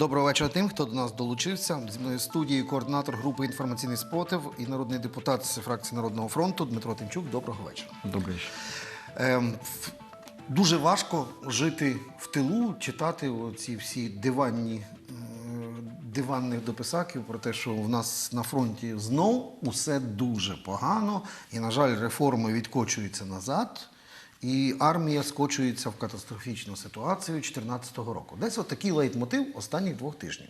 Доброго вечора тим, хто до нас долучився. Зі мною в студії координатор групи інформаційний спротив і народний депутат з фракції Народного фронту Дмитро Тимчук. Доброго вечора. Добрый вечер. Ем, дуже важко жити в тилу, читати ці всі диванні диванних дописаків про те, що в нас на фронті знов усе дуже погано, і, на жаль, реформи відкочуються назад. І армія скочується в катастрофічну ситуацію 2014 року. Десь от такий лейтмотив останніх двох тижнів.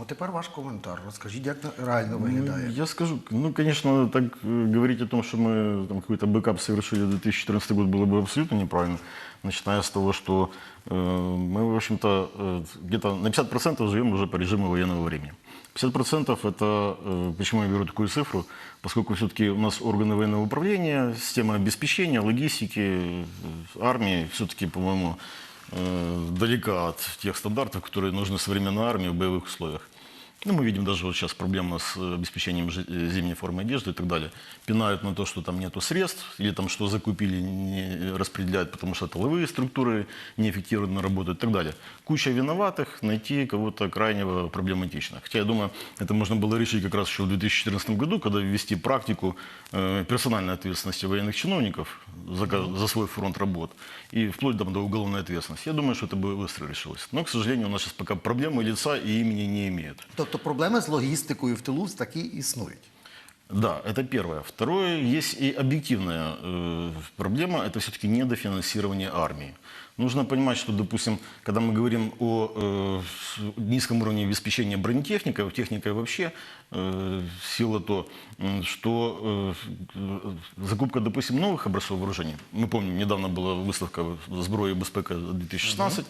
От тепер ваш коментар. Розкажіть, як на- реально виглядає. Ну, я скажу, ну, конечно, так э, говорить о том, что мы там, какой-то бэкап совершили в 2014 год, было бы абсолютно неправильно. Начиная с того, что э, мы, в общем-то, э, где-то на 50% живем уже по режиму военного времени. 50% это, э, почему я беру такую цифру, поскольку все-таки у нас органы военного управления, система обеспечения, логистики, э, армии, все-таки, по-моему, э, далека от тех стандартов, которые нужны современной армии в боевых условиях. Ну, мы видим даже вот сейчас проблема с э, обеспечением э, зимней формы одежды и так далее. Пинают на то, что там нету средств, или там что закупили, не распределяют, потому что тыловые структуры неэффективно работают и так далее. Куча виноватых, найти кого-то крайнего проблематично. Хотя, я думаю, это можно было решить как раз еще в 2014 году, когда ввести практику э, персональной ответственности военных чиновников за, за свой фронт работ и вплоть там, до уголовной ответственности. Я думаю, что это бы быстро решилось. Но, к сожалению, у нас сейчас пока проблемы лица и имени не имеют. Тобто проблеми з логістикою в тилу такі існують. Да, это первое. Второе, есть и объективная э, проблема, это все-таки недофинансирование армии. Нужно понимать, что, допустим, когда мы говорим о э, с- низком уровне обеспечения бронетехникой, техникой вообще, э, сила то, м, что э, э, закупка, допустим, новых образцов вооружений. Мы помним, недавно была выставка «Зброя и безпека 2016»,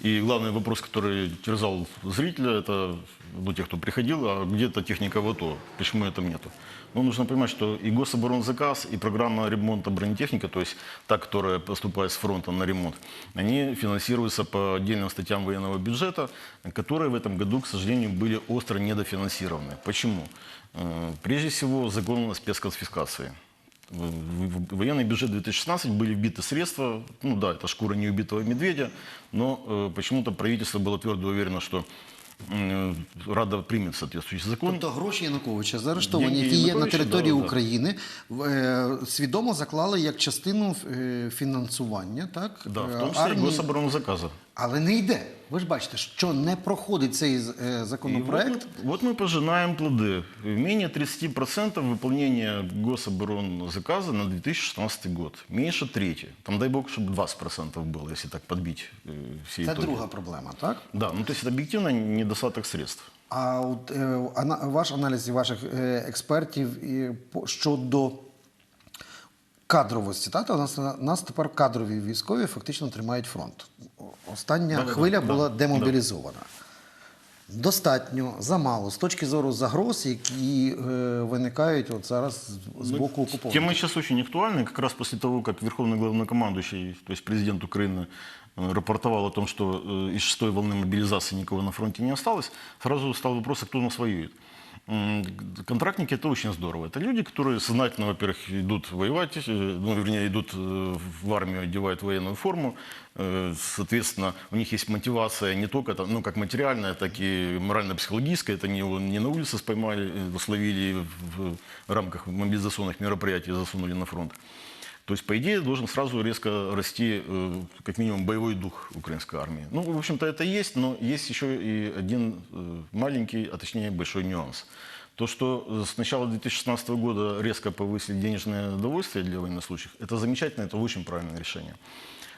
и главный вопрос, который терзал зрителя, это ну, тех, кто приходил, а где то техника в АТО, почему этого нету? Ну, нужно понимать, что и гособоронзаказ, и программа ремонта бронетехники, то есть та, которая поступает с фронта на ремонт, они финансируются по отдельным статьям военного бюджета, которые в этом году, к сожалению, были остро недофинансированы. Почему? Э, Прежде всего, закон о спецконфискации. В в военный бюджет 2016 были вбиты средства, ну да, это шкура неубитого медведя, но э, почему-то правительство было твердо уверено, что м, Рада примет соответствующий закон. Тобто гроші Януковича заарештовані, Деньги які є на Януковича, території да, да. України, в- е, свідомо заклали як частину е, фінансування, так? Да, в е, том числе и армії. гособоронзаказа. Але не йде. Ви ж бачите, що не проходить цей е, И вот, законопроект. мы, вот мы пожинаем плоды. Менее 30% выполнения гособоронзаказа на 2016 год. Меньше трети. Там дай бог, чтобы 20% было, если так подбить э, все Це итоги. друга проблема, так? Да, ну то есть это объективно недостаток средств. А от е, ана- ваш аналіз і ваших е, експертів і по- щодо кадровості, так? У нас, у нас тепер кадрові військові фактично тримають фронт. О- Остання Да-да-да, хвиля да, була да. демобілізована. Достатньо, замало з точки зору загроз, які е, виникають от зараз з- з боку окупованих. Тема сейчас очень актуальна. Как раз после того, как Верховный главнокомандующий, то есть президент Украины, э, рапортовал о том, что э, из шестой волны мобилизации никого на фронте не осталось, сразу стал вопрос, а кто у нас воюет. М, Контрактники – это очень здорово. Это люди, которые сознательно, во-первых, идут воевать, э, ну, вернее, идут э, в армию, одевают военную форму. Э, Соответственно, у них есть мотивация не только там, ну, как материальная, так и морально-психологическая. Это не, не на улице споймали, э, словили в в рамках мобилизационных мероприятий и засунули на фронт. То есть, по идее, должен сразу резко расти, э, как минимум, боевой дух украинской армии. Ну, в общем-то, это есть, но есть еще и один э, маленький, а точнее большой нюанс. То, что э, с начала 2016 года резко повысили денежное довольствие для военнослужащих, это замечательно, это очень правильное решение.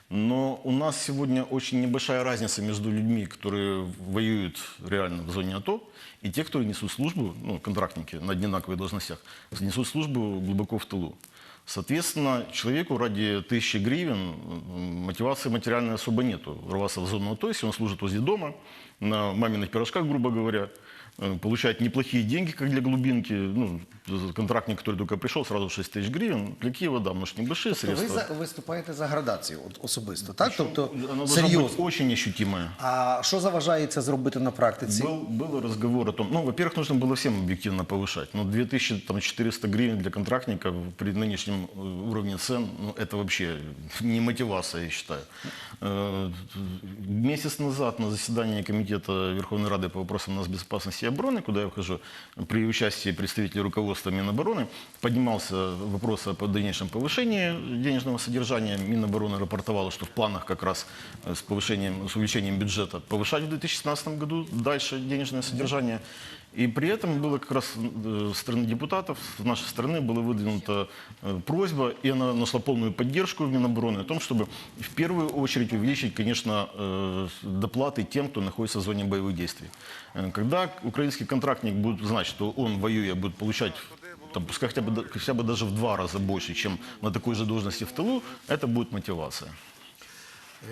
Но у нас сегодня очень небольшая разница между людьми, которые воюют реально в зоне АТО, и те, которые несут службу, ну, контрактники на одинаковых должностях, несут службу глубоко в тылу. Соответственно, человеку ради тысячи гривен м, мотивации материальной особо нету. Рваться в зону АТО, если он служит возле дома, на маминых пирожках, грубо говоря, э, получает неплохие деньги, как для глубинки. Ну, контрактник, который только пришел, сразу 6 тысяч гривен. Для Киева, да, может, небольшие Ви средства. за, виступаєте за градацію от, особисто, так? Тобто Она должна быть серйозно. очень ощутимая. А що заважає це зробити на практиці? Был, был разговор о том, ну, во-первых, нужно было всем объективно повышать. Но 2400 гривен для контрактников при нынешнем э, уровне цен, ну, это вообще не мотивация, я считаю. Э, Месяц назад на заседании Комитета Верховной Рады по вопросам нацбезопасности и обороны, куда я вхожу, при участии представителей руководства Минобороны, поднимался вопрос о дальнейшем повышении денежного содержания. Минобороны рапортовало, что в планах как раз э, с повышением, с увеличением бюджета повышать в 2017 году дальше денежное содержание. И при этом было как раз э, со стороны депутатов, с нашей стороны была выдвинута э, просьба, и она нашла полную поддержку в Минобороны, о том, чтобы в первую очередь увеличить, конечно, э, доплаты тем, кто находится в зоне боевых действий. Э, Когда украинский контрактник будет знать, что он, воюя, будет получать там, пускай хотя бы, да- хотя бы даже в два раза больше, чем на такой же должности в тылу, это будет мотивация.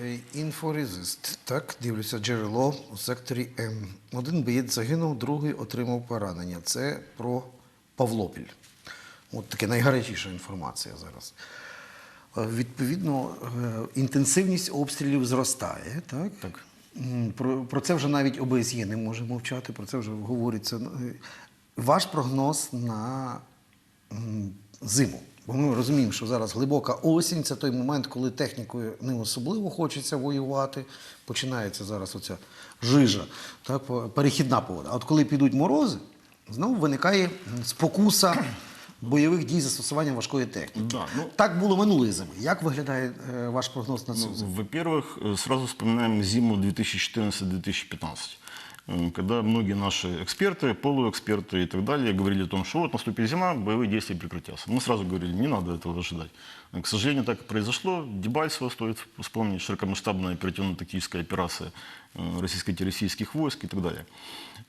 Е, Інфорезист. Так, дивлюся, джерело у секторі М. Один боєць загинув, другий отримав поранення. Це про Павлопіль. От таке найгарячіша інформація зараз. Е, Відповідно, е, інтенсивність обстрілів зростає. Так? Так. Про, про це вже навіть ОБСЄ не може мовчати, про це вже говориться. Е, Ваш прогноз на зиму. Бо ми розуміємо, що зараз глибока осінь це той момент, коли технікою не особливо хочеться воювати. Починається зараз оця жижа, так, по- перехідна погода. А от коли підуть морози, знову виникає м, спокуса бойових дій застосування важкої техніки. Да, ну- Так було минулої зими. Як виглядає е, ваш прогноз на цю Ну, зиму? Во-первых, э, сразу вспоминаем зиму 2014-2015, э, когда многие наши эксперты, полуэксперты и так далее говорили о том, что вот наступит зима, боевые действия прекратятся. Мы сразу говорили, не надо этого ожидать. Э, К сожалению, так и произошло. Дебальцево стоит вспомнить, широкомасштабная оперативно-тактическая операция э, российско-террористических войск и так далее.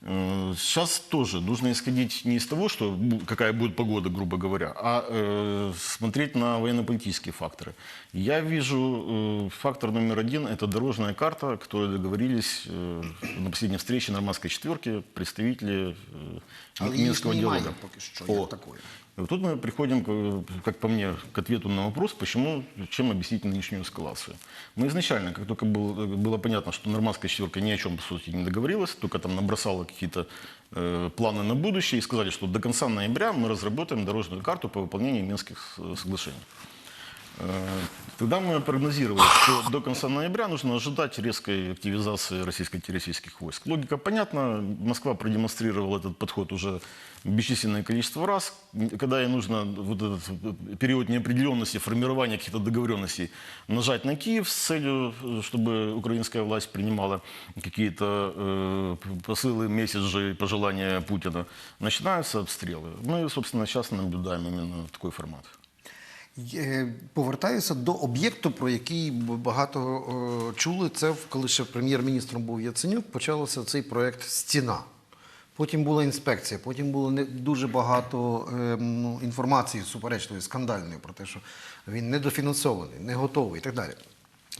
Э, Сейчас тоже нужно исходить не из того, что бу- какая будет погода, грубо говоря, а э, смотреть на военно-политические факторы. Я вижу э, фактор номер один – это дорожная карта, о которой договорились э, на последней встрече нормандской четверки представители э, Але її ж Минского немає диалога. поки що, О. як такої. И вот тут мы приходим, к- как по мне, к ответу на вопрос, почему, чем объяснить нынешнюю эскалацию. Мы изначально, как только был- было понятно, что нормандская четверка ни о чем, по сути, не договорилась, только там набросала какие-то э, планы на будущее и сказали, что до конца ноября мы разработаем дорожную карту по выполнению Минских э, соглашений. Э, Тогда мы прогнозировали, что до конца ноября нужно ожидать резкой активизации российско-террористических войск. Логика понятна. Москва продемонстрировала этот подход уже бесчисленное количество раз. Когда ей нужно вот этот период неопределенности, формирования каких-то договоренностей нажать на Киев с целью, э, чтобы украинская власть принимала какие-то э, посылы, месседжи, пожелания Путина, начинаются обстрелы. Мы, собственно, сейчас наблюдаем именно такой формат. Е, Повертаюся до об'єкту, про який багато е, чули. Це коли ще прем'єр-міністром був Яценюк, почався цей проєкт Стіна. Потім була інспекція, потім було не дуже багато е, ну, інформації суперечливої, скандальної про те, що він недофінансований, не готовий і так далі.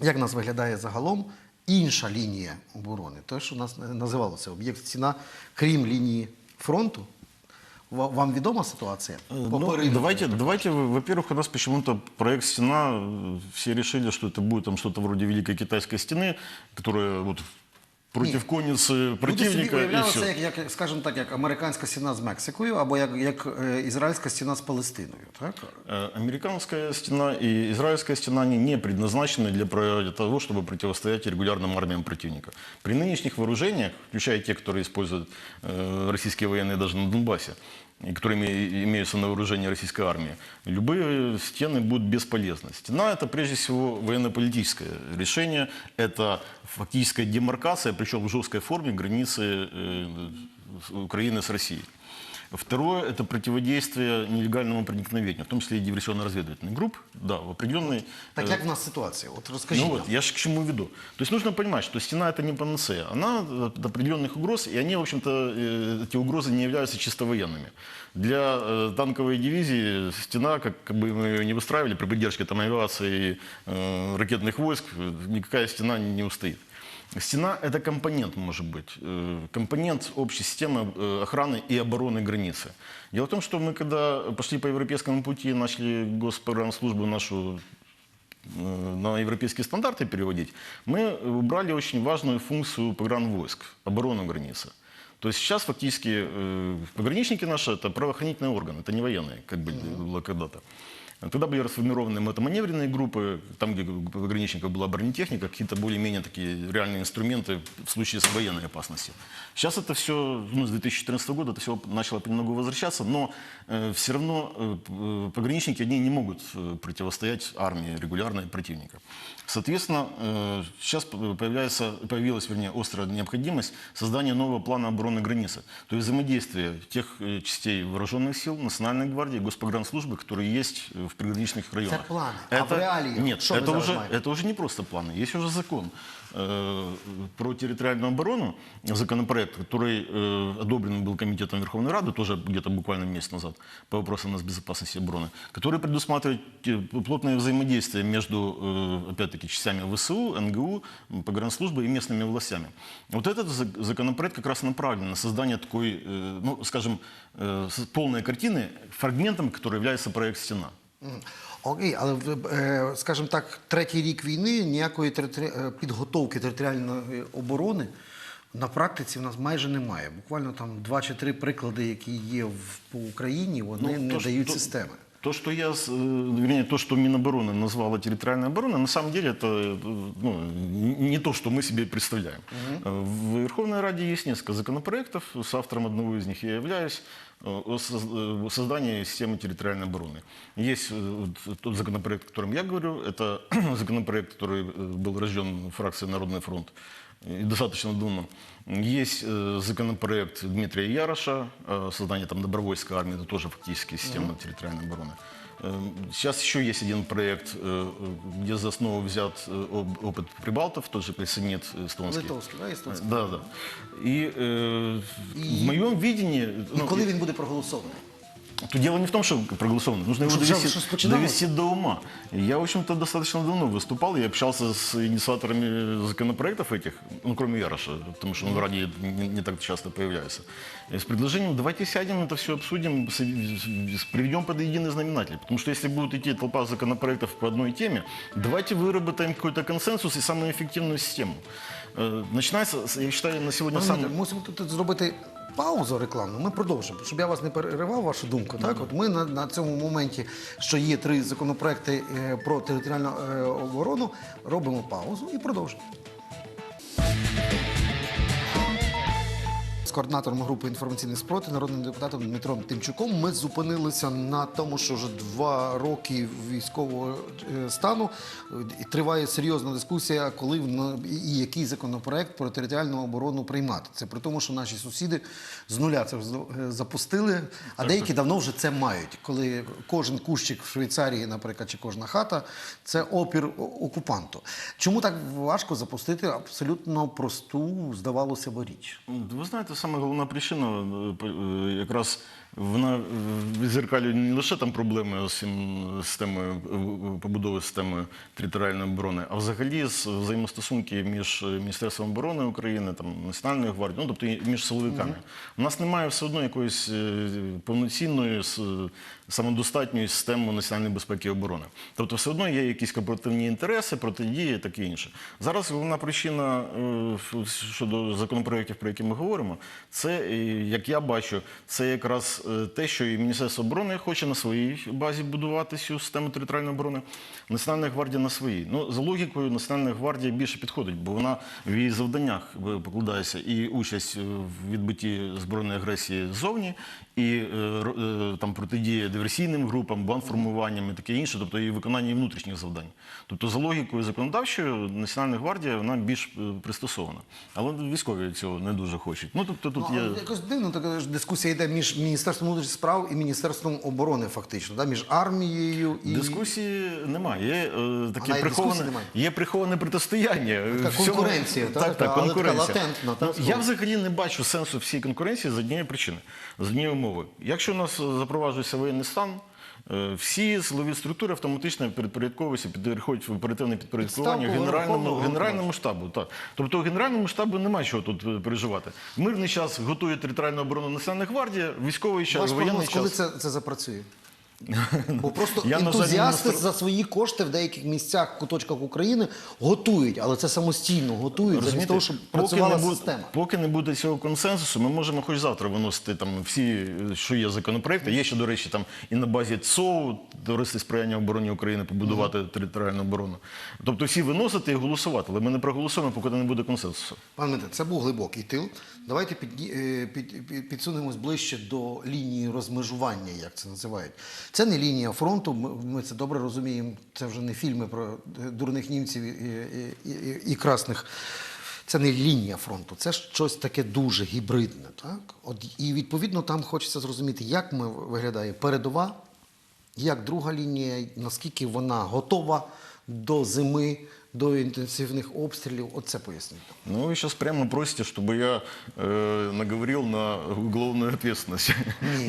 Як в нас виглядає загалом інша лінія оборони? Те, що нас називалося об'єкт стіна, крім лінії фронту. Ва- Вам відома ситуація? Ну, Попередньо. давайте, давайте, во- во-первых, у нас почему-то проект «Стена», э, все решили, что это будет там что-то вроде Великой Китайской стены, которая вот против Нет. конницы Люди собі противника и уявляли це, все. як, як, скажімо так, як американська стіна з Мексикою, або як, як е, ізраїльська стіна з Палестиною. Так? Э, Американская стена и израильская стена, они не предназначены для про- того, чтобы противостоять регулярным армиям противника. При нынешних вооружениях, включая те, которые используют э, российские военные даже на Донбассе, и которыми и- имеются на вооружении российской армии, любые стены будут бесполезны. Стена – это прежде всего военно-политическое решение, это фактическая демаркация, причем в жесткой форме, границы э, с- Украины с Россией. Второе – это противодействие нелегальному проникновению, в том числе и диверсионно-разведывательных групп, да, в определенной... Так э, як в нас ситуація? От розкажіть. ну нам. вот, я же к чему веду. То есть нужно понимать, что стена это не панацея. Она от определенных угроз, и они, в общем-то, э, эти угрозы не являются чисто военными. Для э, танковой дивизии стена, как, как бы мы ее не выстраивали, при поддержке там, авиации и э, ракетных войск, э, никакая стена не устоит. Стена – это компонент, может быть, э, компонент общей системы э, охраны и обороны границы. Дело в том, что мы, когда пошли по европейскому пути, начали госпогранслужбу нашу э, на европейские стандарты переводить, мы убрали очень важную функцию погранвойск, оборону границы. То есть сейчас фактически пограничники наши – это правоохранительные органы, это не военные, как было когда-то. Тогда были расформированы мотоманевренные группы, там, где пограничников была бронетехника, какие-то более-менее такие реальные инструменты в случае с военной опасности. Сейчас это все, ну, с 2014 года это все начало понемногу возвращаться, но э, все равно э, п- пограничники одни не могут э, противостоять армии регулярной противника. Соответственно, э, сейчас появляется, появилась, вернее, острая необходимость создания нового плана обороны границы. То есть взаимодействие тех э, частей вооруженных сил, Национальной гвардии, Госпогранслужбы, которые есть э, в приграничных районах. планы. А в реалиях Нет, что это уже, маємо? это уже не просто планы. Есть уже закон э, про территориальную оборону, законопроект, который э, одобрен был Комитетом Верховной Рады, тоже где-то буквально месяц назад, по вопросам безопасности и обороны, который предусматривает э, плотное взаимодействие между, э, опять-таки, частями ВСУ, НГУ, погранслужбы и местными властями. Вот этот за- законопроект как раз направлен на создание такой, э, ну, скажем, э, полной картины, фрагментом, который является проект «Стена». Мгм. Окей, але в- е, скажімо так, третій рік війни ніякої територи- е, підготовки територіальної оборони на практиці в нас майже немає. Буквально там два чи три приклади, які є в по Україні, вони Ну, не то, дають что- системи. То, что я, с- э, вернее, то, что Минобороны назвала территориальной обороной, на самом деле это э, ну, н- не то, что мы себе представляем. Э, В Верховной Раде есть несколько законопроектов, с автором одного из них я являюсь, э, о соз- э, о создании системы территориальной обороны. Есть э, вот тот законопроект, о котором я говорю, это законопроект, который э, был рожден фракцией Народный фронт и достаточно давно. Есть э, законопроект Дмитрия Яроша, э, создание там добровольской армии, это тоже фактически система территориальной обороны. Э, Сейчас еще есть один проект, э, э, где за основу взят э, об- опыт прибалтов, тот же присоединит эстонский. Литовський, да, естонський. Да, да. И, э, в моем видении... І ну, коли він буде проголосований? Тут дело не в том, что проголосовано. Нужно его Чтобы довести, что-то починалось. довести до ума. Я, в общем-то, достаточно давно выступал. Я общался с инициаторами законопроектов этих, ну, кроме Яроша, потому что он в Раде не, не так часто появляется. И с предложением, давайте сядем, это все обсудим, с- с- приведем под единый знаменатель. Потому что если будет идти толпа законопроектов по одной теме, давайте выработаем какой-то консенсус и самую эффективную систему. Начинается, я считаю, на сегодня Пане. Дмитре, мусимо тут зробити паузу рекламну. Ми продовжимо, щоб я вас не переривав вашу думку. Так, от ми на, на цьому моменті, що є три законопроекти е, про територіальну е, оборону, робимо паузу і продовжимо. Координатором групи інформаційний спротив, народним депутатом Дмитром Тимчуком, ми зупинилися на тому, що вже два роки військового е, стану триває серйозна дискусія, коли і який законопроект про територіальну оборону приймати. Це при тому, що наші сусіди з нуля це е, запустили, а деякі давно вже це мають. Коли кожен кущик в Швейцарії, наприклад, чи кожна хата це опір окупанту. Чому так важко запустити абсолютно просту, здавалося б, річ? Ви знаєте, саме головна причина е, е, якраз вона відзеркалює не лише там проблеми з системою е, побудови системи територіальної оборони, а взагалі з взаємостосунки між Міністерством оборони України, там Національною гвардією, ну тобто між силовиками. У нас немає все одно якоїсь е, повноцінної самодостатньої системи національної безпеки і оборони. Тобто, все одно є якісь корпоративні інтереси, протидії і таке інше. Зараз головна причина е, щодо законопроєктів, про які ми говоримо, це, е, як я бачу, це якраз е, те, що і Міністерство оборони хоче на своїй базі будувати цю систему територіальної оборони, Національна гвардія на своїй. Ну, за логікою, Національна гвардія більше підходить, бо вона в її завданнях е, покладається і участь в відбитті збройної агресії ззовні, і е, е, там протидія диверсійним групам, бандформуванням і таке інше, тобто і виконання внутрішніх завдань. Тобто, за логікою законодавчою, Національна гвардія вона більш е, пристосована. Але військові цього не дуже хочуть. Ну тобто тут Ну, є. якось дивно, така ж дискусія йде між Міністерством внутрішніх справ і Міністерством оборони, фактично, да? між армією і Дискусії немає. Є е, таке приховане, немає? є приховане протистояння. Така В цьому- конкуренція, так? так, так, Але така латентна, так, я взагалі не бачу сенсу всієї конкуренції з однієї причини, з однієї умови. Якщо у нас запроваджується воєнний стан, Е, Всі силові структури автоматично підпорядковуються, переходять в оперативне підпорядкування Підставку генеральному, генеральному штабу. Так. Тобто генеральному штабу немає чого тут е, переживати. Мирний час готує територіальну оборону Національна гвардія, військовий час, Ваш воєнний прогноз, коли це, це запрацює? Бо просто Я, ентузіасти за свої кошти в деяких місцях, куточках України готують, але це самостійно готують замість того, щоб працювала не буде, система. Поки не буде цього консенсусу, ми можемо хоч завтра виносити там всі, що є законопроекти. Є ще, до речі, там і на базі ЦОУ, Товариство сприяння обороні України, побудувати територіальну оборону. Тобто всі виносити і голосувати, але ми не проголосуємо, поки не буде консенсусу. Пане Дмитре, це був глибокий тил. Давайте е, під, під, підсунемось ближче до лінії розмежування, як це називають. Це не лінія фронту, ми, це добре розуміємо. Це вже не фільми про дурних німців і, і, і, і красних. Це не лінія фронту, це щось таке дуже гібридне. Так? От, і відповідно там хочеться зрозуміти, як ми виглядає передова, як друга лінія, наскільки вона готова до зими, до інтенсивних обстрілів. Оце поясніть. Ну, вы сейчас прямо просите, чтобы я э, наговорил на уголовную ответственность.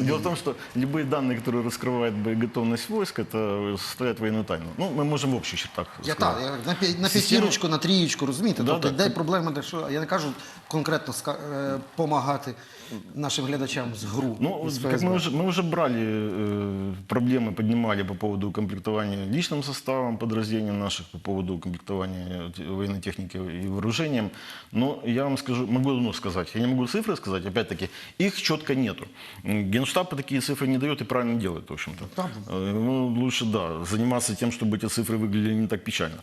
Дело в том, что любые данные, которые раскрывают боеготовность войск, это составляют военную тайну. Ну, мы можем в общих чертах Я сказать. так, я на, п'я- на Система- п'ятірочку, на трієчку, розумієте? Да, тобто да. йде проблема, де що я не кажу конкретно допомагати нашим глядачам з ГРУ. Ну, із как ФСБ. мы уже, мы уже брали э, проблемы, поднимали по поводу комплектования личным составом подразделений наших, по поводу комплектования те- военной техники и вооружением. Но я вам скажу, могу ну, сказать, я не могу цифры сказать, опять-таки, их четко нету. М, Генштаб такие цифры не дает и правильно делает, в общем-то. Да. Э, Ну, лучше, да, заниматься тем, чтобы эти цифры выглядели не так печально.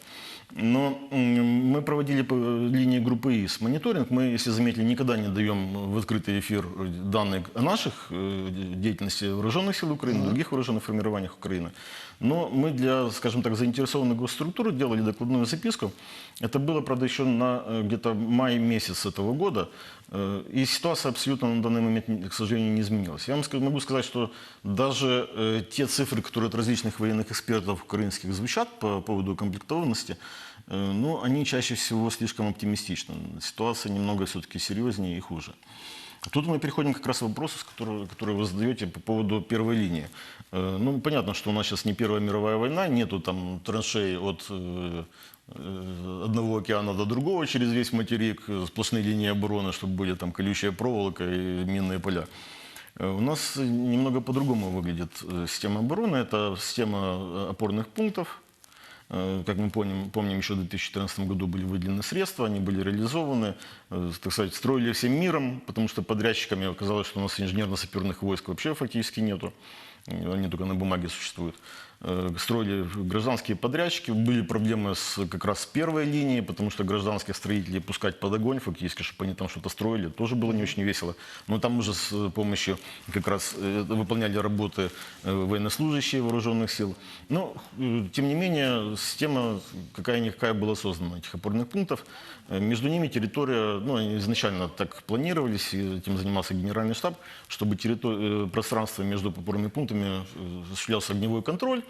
Но м, мы проводили по линии группы ИС мониторинг. Мы, если заметили, никогда не даем в открытый эфир данные о наших э, деятельности вооруженных сил Украины, других вооруженных формированиях Украины. Но мы для, скажем так, заинтересованных госструктур делали докладную записку. Это было, правда, еще на э, где-то май месяц этого года. Э, И ситуация абсолютно на данный момент, к сожалению, не изменилась. Я вам ска- могу сказать, что даже э, те цифры, которые от различных военных экспертов украинских звучат по поводу комплектованности, э, ну, они чаще всего слишком оптимистичны. Ситуация немного все-таки серьезнее и хуже. Тут мы переходим как раз к вопросу, который вы задаете по поводу первой линии. Э, Ну, понятно, что у нас сейчас не Первая мировая война, нету там траншей от э, э, одного океана до другого через весь материк, э, сплошные линии обороны, чтобы были там колючая проволока и минные поля. Э, У нас немного по-другому выглядит э, система обороны. Это система э, опорных пунктов, Э, Как мы помним, помним, еще в 2014 году были выделены средства, они были реализованы, э, так сказать, строили всем миром, потому что подрядчиками оказалось, что у нас инженерно-саперных войск вообще фактически нету, Э, они только на бумаге существуют. Э, Строили гражданские подрядчики, были проблемы с, как раз с первой линией, потому что гражданских строителей пускать под огонь фактически, чтобы они там что-то строили, тоже было не очень весело. Но там уже с помощью как раз э, выполняли работы э, военнослужащие вооруженных сил. Но, тем не менее, система какая-никакая была создана этих опорных пунктов. Между ними территория, ну, они изначально так планировались, и этим занимался генеральный штаб, чтобы территор- э, пространство между опорными пунктами осуществлялся огневой контроль,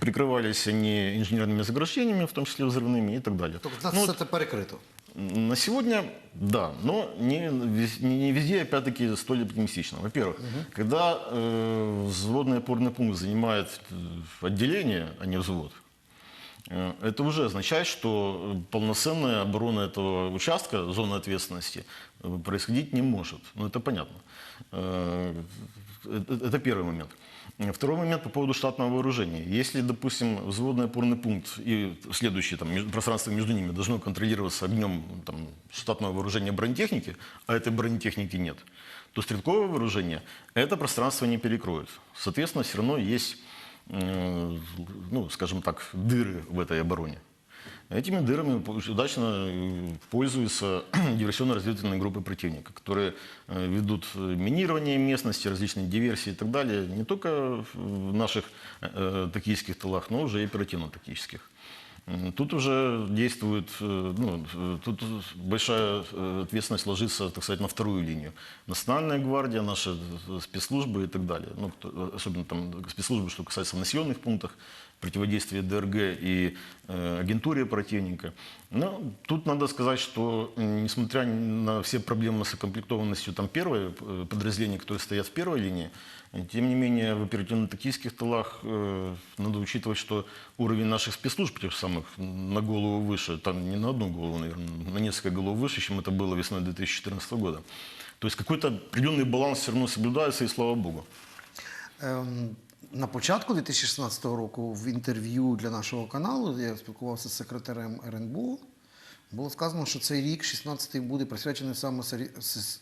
прикрывались они инженерными заграждениями, в том числе взрывными и так далее. Тобто в нас Ну, все це перекрито. на сегодня, да, но не, не- не везде, опять-таки, столь оптимистично. Во-первых, когда э, взводный опорный пункт занимает э, отделение, а не взвод, э, это уже означает, что полноценная оборона этого участка, зоны ответственности, э, происходить не может. Ну, это понятно. Э, Это это первый момент. Э, Второй момент по поводу штатного вооружения. Если, допустим, взводный опорный пункт и следующее там, между- пространство между ними должно контролироваться огнем там, штатного вооружения бронетехники, а этой бронетехники нет, то стрелковое вооружение это пространство не перекроет. Соответственно, все равно есть, э, ну, скажем так, дыры в этой обороне. Этими дырами удачно э, пользуются диверсионно-разведывательные группы противника, которые э, ведут э, минирование местности, различные диверсии и так далее, не только в наших тактических тылах, но уже и оперативно-тактических. Тут уже действует, ну, тут большая ответственность ложится, так сказать, на вторую линию. Национальная гвардия, наши спецслужбы и так далее. Ну, кто- особенно там спецслужбы, что касается населенных пунктах, противодействии ДРГ и э, агентуре противника. Но тут надо сказать, что несмотря на все проблемы с укомплектованностью там первой э, подразделений, которые стоят в первой линии, тем не менее в оперативно-тактических тылах э, надо учитывать, что уровень наших спецслужб тех самых на голову выше, там не на одну голову, наверное, на несколько голов выше, чем это было весной 2014 года. То есть какой-то определенный баланс все равно соблюдается, и слава богу. Ем, На початку 2016 року в інтерв'ю для нашого каналу я спілкувався з секретарем РНБО. Було сказано, що цей рік, 16-й, буде присвячений саме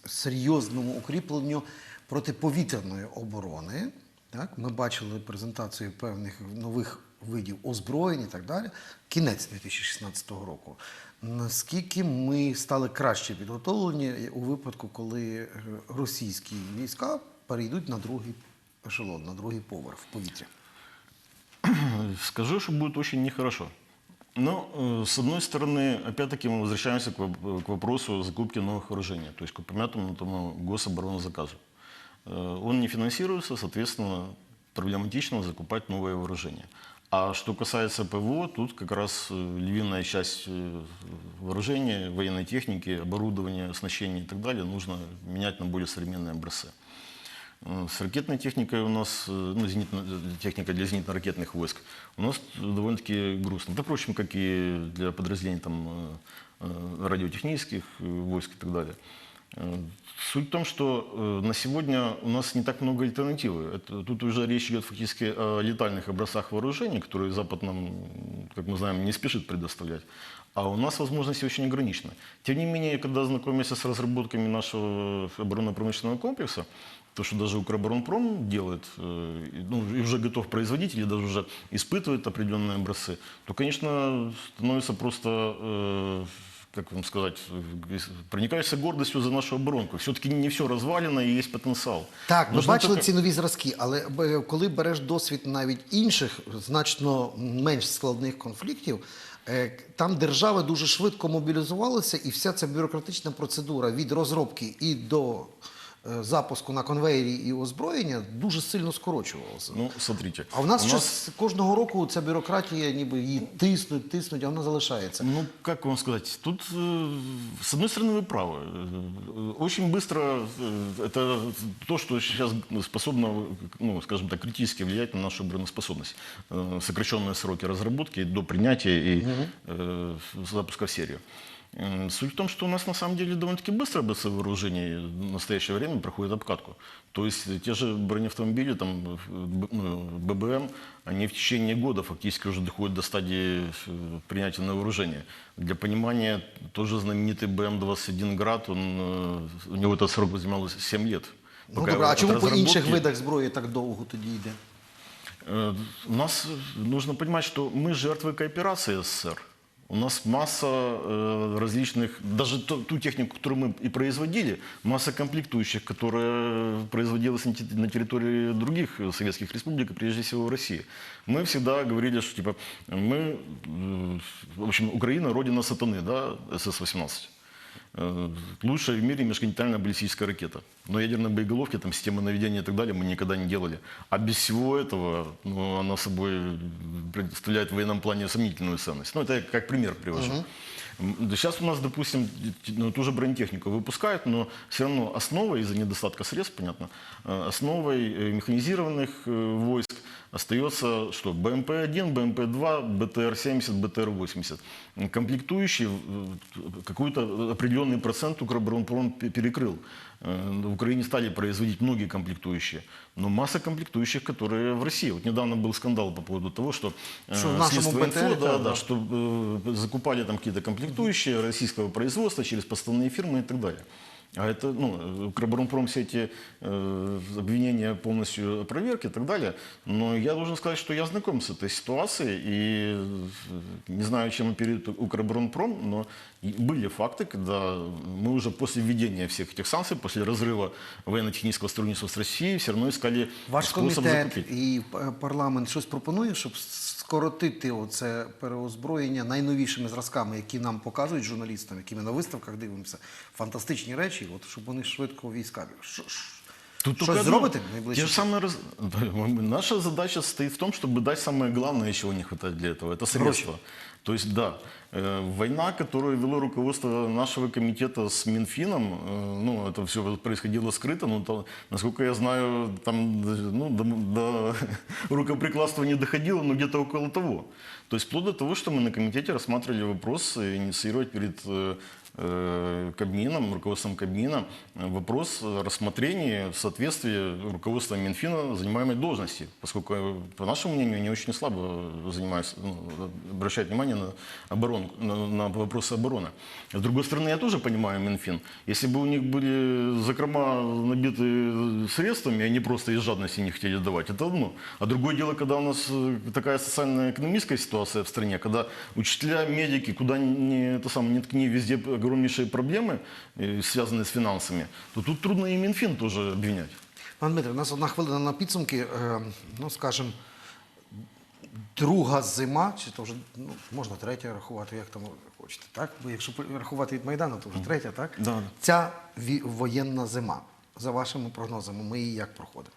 серйозному укріпленню протиповітряної оборони. Так? Ми бачили презентацію певних нових видів озброєнь і так далі. Кінець 2016 року. Наскільки ми стали краще підготовлені у випадку, коли е, російські війська перейдуть на другий ешелон, на другий поверх в повітря? Скажу, что будет очень нехорошо. Но, э, с одной стороны, опять-таки мы возвращаемся к воп- к вопросу закупки новых вооружений, то есть к упомянутому гособоронзаказу. Э, Он не финансируется, соответственно, проблематично закупать новое вооружение. А что касается ПВО, тут как раз э, львиная часть вооружения, военной техники, оборудования, оснащения и так далее нужно менять на более современные образцы. Э, С ракетной техникой у нас, э, ну, зенитно- э, техника для зенитно-ракетных войск, у нас довольно-таки грустно. Да, впрочем, как и для подразделений там, радиотехнических войск и так далее. Суть в том, что на сегодня у нас не так много альтернативы. Это, тут уже речь идет фактически о летальных образцах вооружений, которые Запад нам, как мы знаем, не спешит предоставлять. А у нас возможности очень ограничены. Тем не менее, когда знакомишься с разработками нашего оборонно-промышленного комплекса, то, что даже Укроборонпром делает, э, и, ну, и уже готов производить, или даже уже испытывает определенные образцы, то, конечно, становится просто, э, как вам сказать, э, проникаешься гордостью за нашу оборонку. Все-таки не все развалено и есть потенциал. Так, ми Нужно бачили только- ці нові зразки, але б- коли береш досвід навіть інших значно менш складних конфліктів, е, там держави дуже швидко мобілізувалися, і вся ця бюрократична процедура від розробки і до е, запуску на конвеєрі і озброєння дуже сильно скорочувалася. Ну, смотрите. А в нас у щось кожного року ця бюрократія, ніби її тиснуть, тиснуть, а вона залишається. Ну, как вам сказать, тут, э, с одной стороны, вы правы. Э, Очень быстро э, это то, что сейчас способно, ну, скажем так, критически влиять на нашу обороноспособность. Э, Сокращенные сроки разработки до принятия и э, запуска в серию. М, Суть в том, что у нас на самом деле довольно-таки быстро образцы вооружений в настоящее время проходят обкатку. То есть э, те же бронеавтомобили, там, э, Б- ну, ББМ, они в течение года фактически уже доходят до стадии э, принятия на вооружение. Для понимания, тоже знаменитый БМ-21 «Град», он, э, у него этот срок занимал 7 лет. Ну, Пока добре, а от чому по інших разработки- видах зброї так довго тоді йде? Э, У нас э, нужно понимать, что мы жертвы кооперации СССР. У нас масса э, различных, даже ту, ту технику, которую мы и производили, масса комплектующих, которая производилась на, те- на территории других э, советских республик, и прежде всего в России. Мы всегда говорили, что типа мы, э, в общем, Украина родина сатаны, да, СС-18. Э, Лучшая в мире межконтинентальная баллистическая ракета. Но ядерные боеголовки, там, системы наведения и так далее мы никогда не делали. А без всего этого ну, она собой представляет в военном плане сомнительную ценность. Ну, это я как пример привожу. М, да Сейчас у нас, допустим, ну, ту же бронетехнику выпускают, но все равно основой, из-за недостатка средств, понятно, э, основой э, механизированных э, войск остается что? БМП-1, БМП-2, БТР-70, БТР-80. Комплектующие какой-то определенный процент Укроборонпром пе- перекрыл. Э, В Украине стали производить многие комплектующие, но масса комплектующих, которые в России. Вот недавно был скандал по поводу того, что, э, Что в нашем следство БТР, инфо, да, да, да, да. что э, закупали там какие-то комплектующие российского производства через подставные фирмы и так далее. А это, ну, Укроборонпром все эти э, обвинения полностью опроверг и так далее. Но я должен сказать, что я знаком с этой ситуацией и э, не знаю, чем оперирует Укроборонпром, но и были факты, когда мы уже после введения всех этих санкций, после разрыва военно-технического сотрудничества с Россией, все равно искали Ваш способ комітет закупить. і е, парламент щось пропонує, щоб скоротити оце переозброєння найновішими зразками, які нам показують журналістам, які ми на виставках дивимося, фантастичні речі, от щоб вони швидко війська. Що, Тут Щось только одно. зробите Те найближчим же самые раз- Наша задача состоит в том, чтобы дать самое главное, чего не хватает для этого. Это средства. То есть, да, э, война, которую вело руководство нашего комитета с Минфином, э, ну, это все происходило скрыто, но то, насколько я знаю, там ну, до, до рукоприкладства не доходило, но где-то около того. То есть, вплоть до того, что мы на комитете рассматривали вопрос э, инициировать перед э, э, Кабмином, руководством Кабмина, э, вопрос о рассмотрении соответствия руководства Минфина занимаемой должности, поскольку, э, по нашему мнению, они очень слабо занимаются, ну, обращают внимание на, оборон, на, на вопросы обороны. С другой стороны, я тоже понимаю Минфин. Если бы у них были закрома набиты средствами, они просто из жадности не хотели давать, это одно. А другое дело, когда у нас э, такая социально-экономическая ситуация в стране, когда учителя, медики, куда ни, это самое, не ткни, везде огромнейшие проблемы, э, связанные с финансами, то тут трудно и Минфин тоже обвинять. Пан Дмитро, у нас одна хвилина на підсумки. Е, Ну, скажімо, друга зима, чи то вже ну, можна третя рахувати, як там хочете, так? Бо якщо рахувати від Майдану, то вже третя, так? Да. Ця ві- воєнна зима, за вашими прогнозами, ми її як проходимо?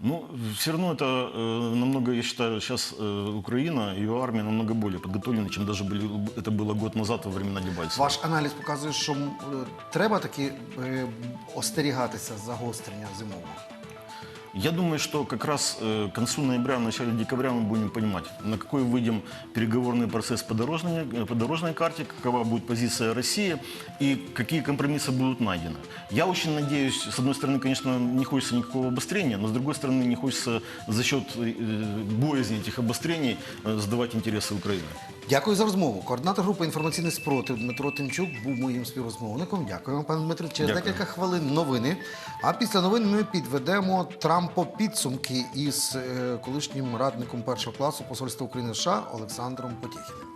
Ну, все равно это э, намного, я считаю, сейчас э, Украина, ее армия намного более подготовлена, чем даже были, это было год назад во времена Дебальцева. Ваш аналіз показує, що м, е, треба таки е, остерігатися загострення зимового. Я думаю, что как раз э, к концу ноября, начале декабря мы будем понимать, на какой выйдем переговорный процесс по дорожной, э, по дорожной карте, какова будет позиция России и какие компромиссы будут найдены. Я очень надеюсь, с одной стороны, конечно, не хочется никакого обострения, но с другой стороны, не хочется за счет э, боязни этих обострений э, сдавать интересы Украины. Дякую за розмову. Координатор групи інформаційний спротив Дмитро Тимчук був моїм співрозмовником. Дякую вам, пане Дмитро. Через Дякую. декілька хвилин новини. А після новин ми підведемо Там по підсумки із е, колишнім радником першого класу посольства України США Олександром Потєхіним.